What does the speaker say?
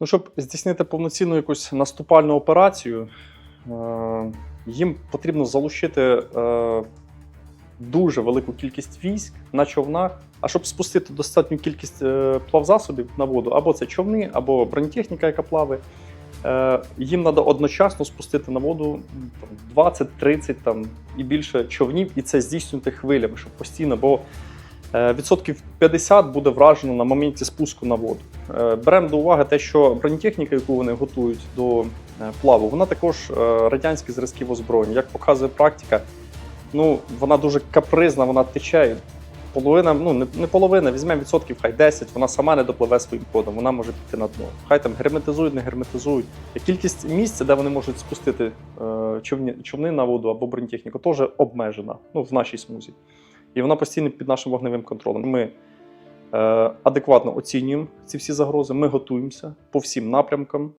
Ну, щоб здійснити повноцінну якусь наступальну операцію, е, їм потрібно залучити е, дуже велику кількість військ на човнах. А щоб спустити достатню кількість е, плавзасобів на воду, або це човни, або бронетехніка, яка плаває, їм треба одночасно спустити на воду м, там, 20-30 там, і більше човнів, і це здійснювати хвилями, щоб постійно, бо відсотків 50 буде вражено на моменті спуску на воду. Е, Беремо до уваги те, що бронетехніка, яку вони готують до е, плаву, вона також е, радянські зразків озброєння. Як показує практика, ну вона дуже капризна, вона тече. Половина, ну не, половина, візьмемо відсотків, хай 10, вона сама не допливе своїм ходом, вона може піти на дно. Хай там герметизують, не герметизують. Кількість місць, де вони можуть спустити е, човни на воду або бронетехніку, теж обмежена ну, в нашій смузі. І вона постійно під нашим вогневим контролем. Ми е, адекватно оцінюємо ці всі загрози, ми готуємося по всім напрямкам.